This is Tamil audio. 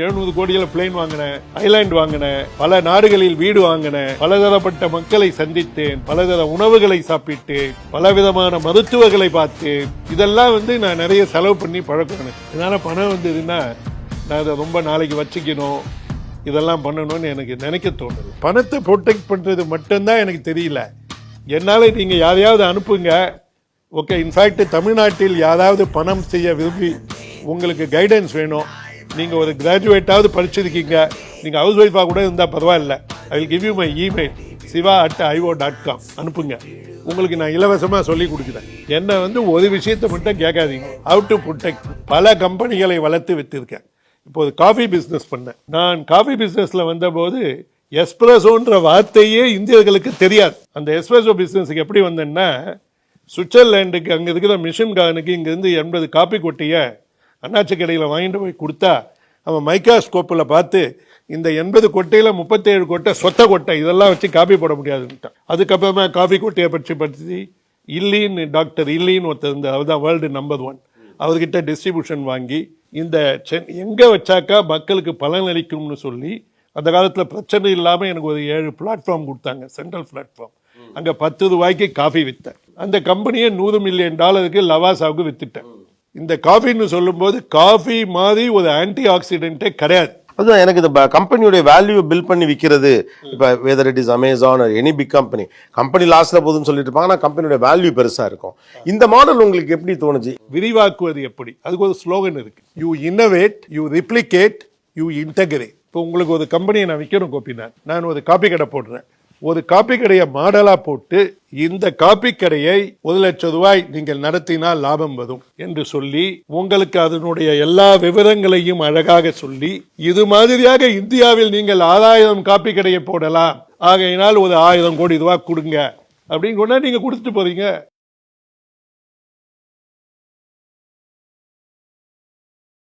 எழுநூறு கோடியில பிளேன் வாங்கினேன் ஐலாண்ட் வாங்கினேன் பல நாடுகளில் வீடு வாங்கினேன் பலதரப்பட்ட மக்களை சந்தித்தேன் பலதர உணவுகளை சாப்பிட்டேன் பலவிதமான மருத்துவர்களை பார்த்தேன். இதெல்லாம் வந்து நான் நிறைய செலவு பண்ணி பழக்கணும். இதனால பணம் வந்ததுன்னா நான் அதை ரொம்ப நாளைக்கு வச்சுக்கணும். இதெல்லாம் பண்ணணும்னு எனக்கு நினைக்க தோணுது. பணத்தை ப்ரொடெக்ட் பண்ணுறது மட்டும்தான் எனக்கு தெரியல. என்னால் நீங்கள் யாரையாவது அனுப்புங்க. ஓகே இன்ஃபேக்ட் தமிழ்நாட்டில் யாராவது பணம் செய்ய விரும்பி உங்களுக்கு கைடன்ஸ் வேணும். நீங்கள் ஒரு கிராஜுவேட்டாவது படிச்சிருக்கீங்க. நீங்கள் ஹவுஸ் ஒய்ஃபாக கூட இருந்தால் பரவாயில்ல. I will give you my email Siva at IO dot com அனுப்புங்க. உங்களுக்கு நான் இலவசமாக சொல்லி கொடுக்குறேன். என்னை வந்து ஒரு விஷயத்தை மட்டும் கேட்காதீங்க. ஹவு டு ப்ரொடெக்ட் பல கம்பெனிகளை வளர்த்து விற்றுருக்கேன் இப்போது காஃபி பிஸ்னஸ் பண்ணேன். நான் காஃபி பிஸ்னஸில் வந்தபோது எஸ்பிரஸோன்ற வார்த்தையே இந்தியர்களுக்கு தெரியாது. அந்த எஸ்பிரஸோ பிஸ்னஸுக்கு எப்படி வந்தேன்னா சுவிட்சர்லாண்டுக்கு அங்கே இருக்கிற மிஷின் காரனுக்கு இங்கேருந்து எண்பது காப்பி கொட்டியை அண்ணாச்சி கடையில் வாங்கிட்டு போய் கொடுத்தா அவன் மைக்ராஸ்கோப்பில் பார்த்து இந்த எண்பது கொட்டையில் முப்பத்தேழு கொட்டை சொத்த கொட்டை இதெல்லாம் வச்சு காப்பி போட முடியாதுன்ட்டான் அதுக்கப்புறமா காஃபி கொட்டையை பற்றி பற்றி இல்லின்னு டாக்டர் இல்லின்னு ஒருத்தர் இருந்த அவர் தான் வேர்ல்டு நம்பர் ஒன். அவர்கிட்ட டிஸ்ட்ரிபியூஷன் வாங்கி இந்த சென் எங்கே வச்சாக்கா மக்களுக்கு பலன் அளிக்கும்னு சொல்லி அந்த காலத்தில் பிரச்சனை இல்லாமல் எனக்கு ஒரு ஏழு பிளாட்ஃபார்ம் கொடுத்தாங்க சென்ட்ரல் பிளாட்ஃபார்ம் அங்கே பத்து ரூபாய்க்கு காஃபி விற்றேன் அந்த கம்பெனியை நூறு மில்லியன் டாலருக்கு லவாசாவுக்கு வித்துட்டேன். இந்த காஃபின்னு சொல்லும்போது காஃபி மாதிரி ஒரு ஆன்டி ஆக்சிடென்ட்டே கிடையாது. அதுதான் எனக்கு இந்த கம்பெனியோட வேல்யூ பில் பண்ணி விற்கிறது இப்போ whether it is Amazon any big company company லாஸ்ட்ல போகுதுன்னு சொல்லிட்டு இருப்பாங்க ஆனால் கம்பெனியோட வேல்யூ பெருசா இருக்கும். இந்த மாடல் உங்களுக்கு எப்படி தோணுச்சு? விரிவாக்குவது எப்படி? அதுக்கு ஒரு ஸ்லோகன் இருக்கு. You innovate you replicate you integrate இப்போ உங்களுக்கு ஒரு கம்பெனியை நான் விற்கணும் கோபிநாத். நான் ஒரு காப்பி கடை போடுறேன். ஒரு காப்பி கடையை மாடலா போட்டு இந்த காப்பி கடையை ஒரு லட்சம் ரூபாய் நீங்கள் நடத்தினால் லாபம் வரும் என்று சொல்லி உங்களுக்கு அதனுடைய எல்லா விவரங்களையும் அழகாக சொல்லி இது மாதிரியாக இந்தியாவில் நீங்கள் ஆறாயிரம் காப்பி கடையை போடலாம். ஆகையினால் ஒரு ஆயிரம் கோடி ரூபாய் கொடுங்க. அப்படின்னு கொண்டா நீங்க கொடுத்துட்டு போறீங்க.